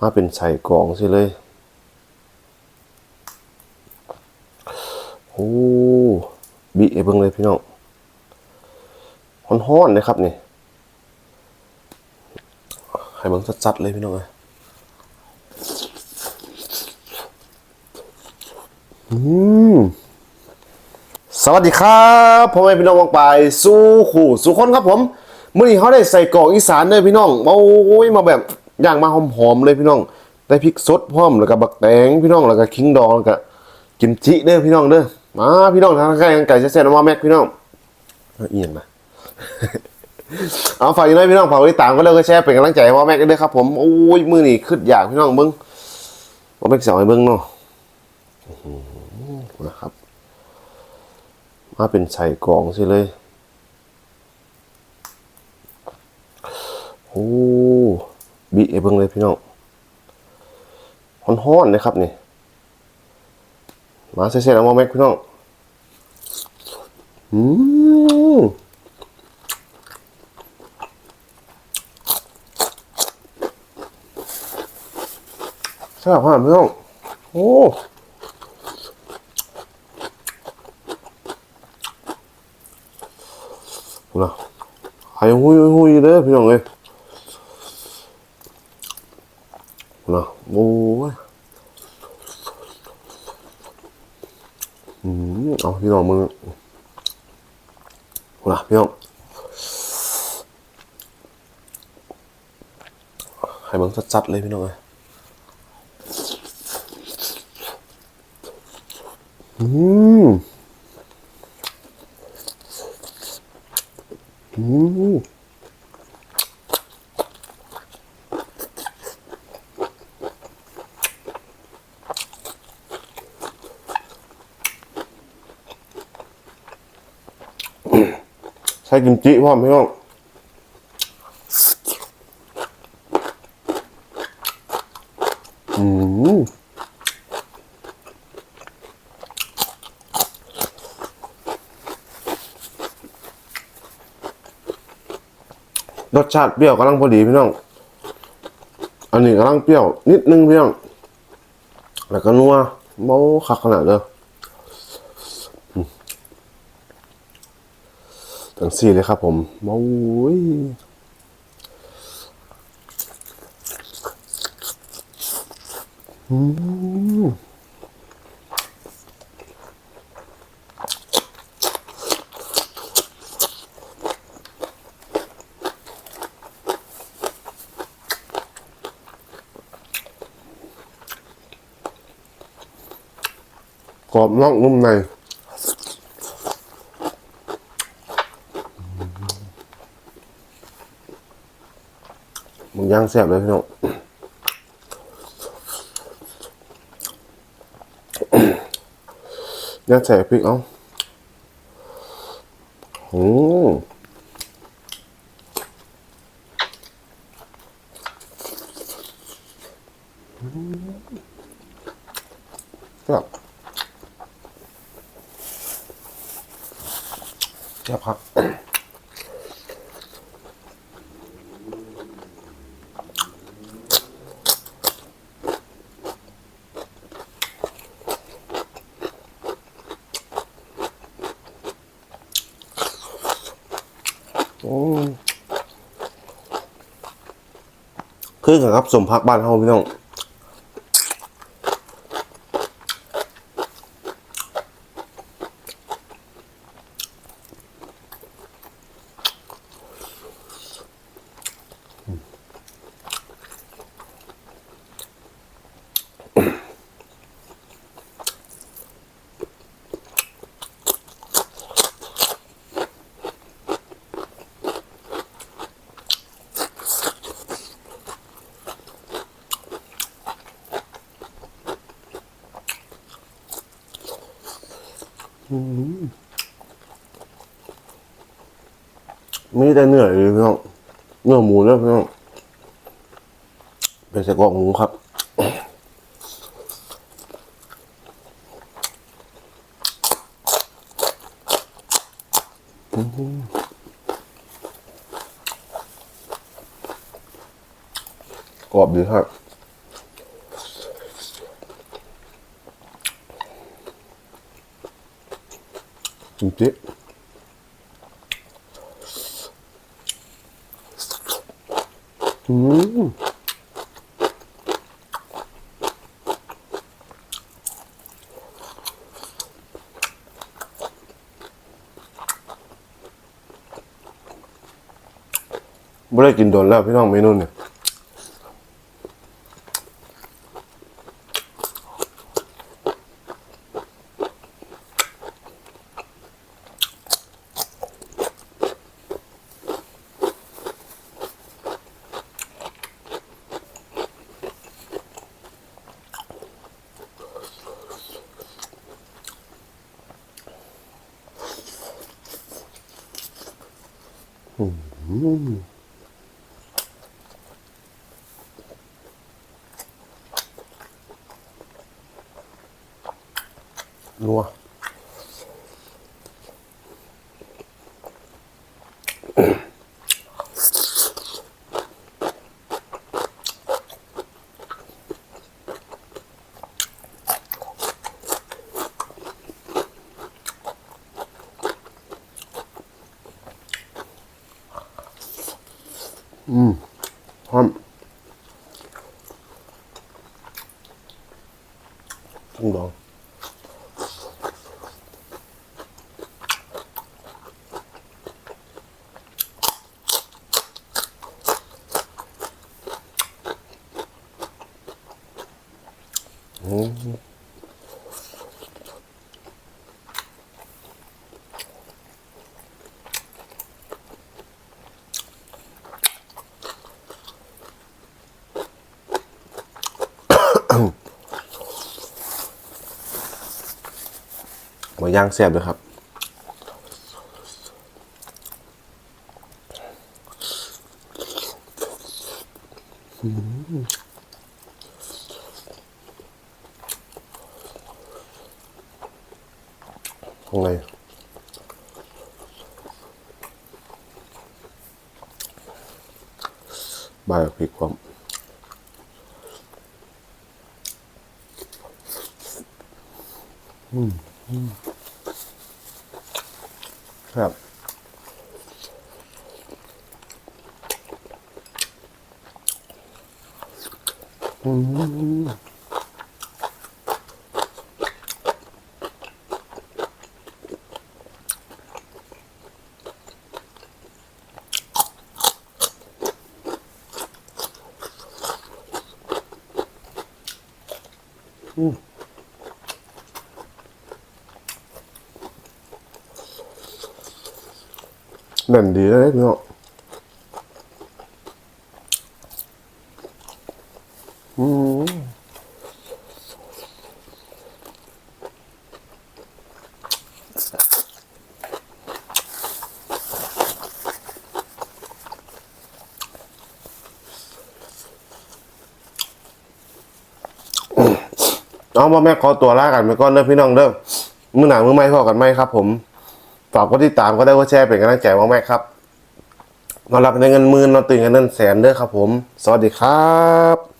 มาเป็นใส่กล่องสิเลย โอ้บีเอเบิ่งเลยพี่น้องฮ้อนๆเลยครับนี่ให้เบิ่งชัดๆเลยพี่น้องเอ้ยอืมสวัสดีครับพ่อแม่พี่น้องวงไปสู้ขู่สู้คนครับผม มื่อนี้เขาได้ใส่กรอกอีสานเลยพี่น้องโอ้ยมาแบบ ย่างมาหอมๆเลยพี่น้อง ได้พริกสดพร้อมแล้วก็บักแตงพี่น้องแล้วก็คิงดองแล้วก็กิมจิเด้อพี่น้องเด้อมาพี่น้องทางใกล้ไก่แซ่บๆมาแม็กพี่น้องเอียงนะเอาฝากอยู่ด้วยพี่น้องฝากไว้ตามก็เลยก็แชร์เป็นกำลังใจว่าแม็กด้วยครับผมโอ้ยมือนี่ขึ้นอยากพี่น้องเบิ้งว่าแม็กสาวให้เบิ้งเนาะนะครับ มาเป็นใส่กล่องสิเลย โอ้ บีเอเบิ่งเลยพี่น้องฮ้อนๆเลยครับนี่ มาเสร็จๆเอามาแม็กพี่น้องอืมแซ่บมากพี่น้องโอ้นะหายหุยหุยเลยพี่น้องเอ้ย นะโอ้ยอืมเอาพี่น้องมึงนะพี่น้องให้มึงชัดๆเลยพี่น้องเอ้ยอืมอืม ใช้กิมจิพ่อมพี่น้องอืมรสชาติเปรี้ยวกำลังพอดีพี่น้อง อันนี้กำลังเปรี้ยวนิดนึงพี่น้อง แล้วก็นัวโม้คักขนาดเลยอืม ตั้งสี่เลยครับผมโอ้ยอืมกรอบนอกนุ่มใน ย่างแซ่บเลยพี่น้องย่างแซ่บพริกเอ้าโอ้ครับแซ่บครับ คือกันครับสมพักบ้านเฮาพี่น้อง มีแต่เนื้อเลยพี่น้องเนื้อหมูเลยพี่น้องเป็นส้กรอกหมูครับกรอบดีครับ จิอืมไม่ได้กินโดนแล้วพี่น้องเมนูเนี่ย นั วอืมหอมต้องลอง หมูย่างแซ่บด้วยครับข้างในบายพริกความอืมอืม ครับ แน่นดีเลยเนาะอืมเอามาแม่ขอตัวลากันไปก่อนเด้อพี่น้องเด้อมือหนังมือไม้พอกันไหมครับผม ฝากกดติดตามก็ได้ว่าแชร์เป็นกำลังใจมากๆครับนอนรับในเงินหมื่นนอนตื่นกันเงินแสนเด้อครับผม สวัสดีครับ